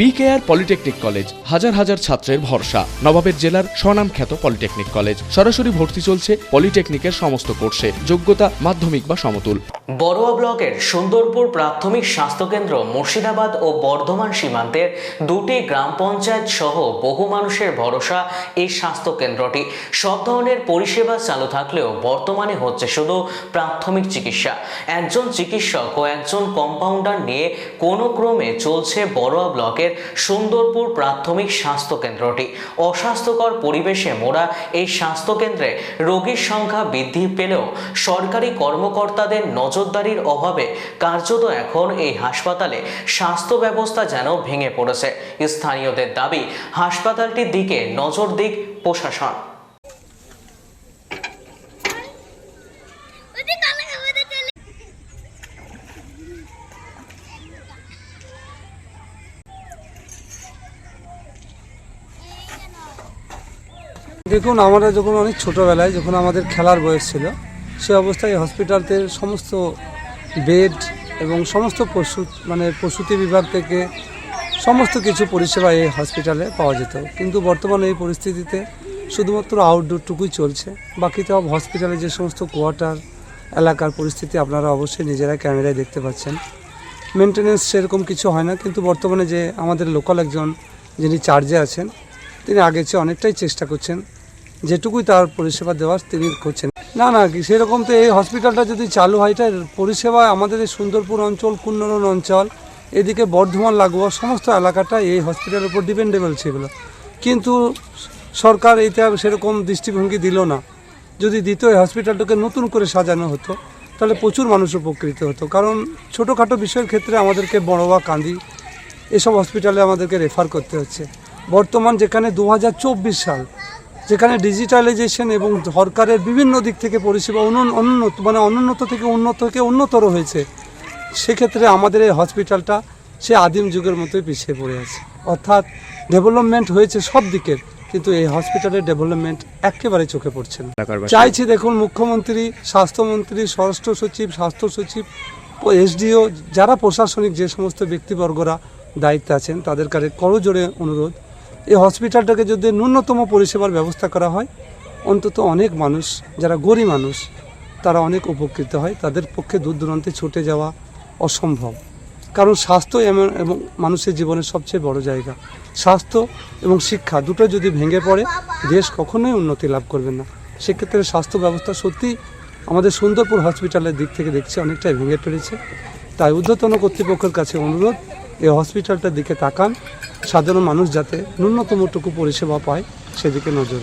BKR polytechnic college হাজার হাজার ছাত্রের ভরসা। নবাবের জেলার স্বনামখ্যাত পলিটেকনিক কলেজ সরাসরি ভর্তি চলছে পলিটেকনিকের সমস্ত কোর্সে। যোগ্যতা মাধ্যমিক বা সমতুল। বড়ুয়া ব্লকের সুন্দরপুর প্রাথমিক স্বাস্থ্যকেন্দ্র মুর্শিদাবাদ ও বর্ধমান সীমান্তের দুটি গ্রাম পঞ্চায়েত সহ বহু মানুষের ভরসা এই স্বাস্থ্যকেন্দ্রটি সব ধরনের পরিষেবা চালু থাকলেও বর্তমানে হচ্ছে শুধু প্রাথমিক চিকিৎসা। একজন চিকিৎসক ও একজন কম্পাউন্ডার নিয়ে কোনো ক্রমে চলছে বড়ুয়া ব্লকের সুন্দরপুর প্রাথমিক স্বাস্থ্যকেন্দ্রটি। অস্বাস্থ্যকর পরিবেশে মোড়া এই স্বাস্থ্যকেন্দ্রে রোগীর সংখ্যা বৃদ্ধি পেলেও সরকারি কর্মকর্তাদের নজরদারির অভাবে কার্যত এখন এই হাসপাতালে স্বাস্থ্য ব্যবস্থা যেন ভেঙে পড়েছে। স্থানীয়দের দাবি, হাসপাতালটির দিকে নজর দিক প্রশাসন। দেখুন, আমরা যখন অনেক ছোটোবেলায় যখন আমাদের খেলার বয়স ছিল, সে অবস্থায় হসপিটালতে সমস্ত বেড এবং সমস্ত পশু মানে প্রসূতি বিভাগ থেকে সমস্ত কিছু পরিষেবা এই হসপিটালে পাওয়া যেত। কিন্তু বর্তমানে এই পরিস্থিতিতে শুধুমাত্র আউটডোরটুকুই চলছে। বাকি সব হসপিটালে যে সমস্ত কোয়ার্টার এলাকার পরিস্থিতি আপনারা অবশ্যই নিজেরা ক্যামেরায় দেখতে পাচ্ছেন। মেনটেনেন্স সেরকম কিছু হয় না, কিন্তু বর্তমানে যে আমাদের লোকাল একজন যিনি চার্জে আছেন, তিনি আগের চেয়ে অনেকটাই চেষ্টা করছেন যেটুকুই তার পরিষেবা দেওয়ার তিনি করছেন না না সেরকম তো এই হসপিটালটা যদি চালু হয় এটা পরিষেবা আমাদের এই সুন্দরপুর অঞ্চল কুন্নরন অঞ্চল, এদিকে বর্ধমান, লাগোয়া, সমস্ত এলাকাটা এই হসপিটালের উপর ডিপেন্ডেবল ছিল। কিন্তু সরকার এইটা সেরকম দৃষ্টিভঙ্গি দিল না। যদি দিত, এই হসপিটালটাকে নতুন করে সাজানো হতো, তাহলে প্রচুর মানুষ উপকৃত হতো। কারণ ছোটোখাটো বিষয়ের ক্ষেত্রে আমাদেরকে বড়োয়া, কান্দি, এসব হসপিটালে আমাদেরকে রেফার করতে হচ্ছে। বর্তমান যেখানে দু হাজার চব্বিশ সাল যেখানে ডিজিটালাইজেশন এবং সরকারের বিভিন্ন দিক থেকে পরিষেবা অনুন্নত মানে অনুন্নত থেকে উন্নত থেকে উন্নতর হয়েছে সেক্ষেত্রে আমাদের এই হসপিটালটা সে আদিম যুগের মতোই পিছিয়ে পড়ে আছে। অর্থাৎ ডেভেলপমেন্ট হয়েছে সব দিকের কিন্তু এই হসপিটালের ডেভেলপমেন্ট একেবারে চোখে পড়ছে না। চাইছি দেখুন মুখ্যমন্ত্রী স্বাস্থ্যমন্ত্রী স্বরাষ্ট্র সচিব স্বাস্থ্য সচিব এসডিও যারা প্রশাসনিক যে সমস্ত ব্যক্তিবর্গরা দায়িত্বে আছেন তাদের কাছে করজোড়ে অনুরোধ এই হসপিটালটাকে যদি ন্যূনতম পরিষেবার ব্যবস্থা করা হয়, অন্তত অনেক মানুষ, যারা গরিব মানুষ, তারা অনেক উপকৃত হয়। তাদের পক্ষে দূর দূরান্তে ছুটে যাওয়া অসম্ভব। কারণ স্বাস্থ্য এমন, এবং মানুষের জীবনের সবচেয়ে বড় জায়গা। স্বাস্থ্য এবং শিক্ষা দুটো যদি ভেঙে পড়ে, দেশ কখনোই উন্নতি লাভ করবে না। সেক্ষেত্রে স্বাস্থ্য ব্যবস্থা সত্যি আমাদের সুন্দরপুর হসপিটালের দিক থেকে দেখছি অনেকটাই ভেঙে পড়েছে তাই ঊর্ধ্বতন কর্তৃপক্ষের কাছে অনুরোধ, এই হসপিটালটার দিকে তাকান। সাধারণ মানুষ যাতে ন্যূনতমটুকু পরিষেবা পায় সেদিকে নজর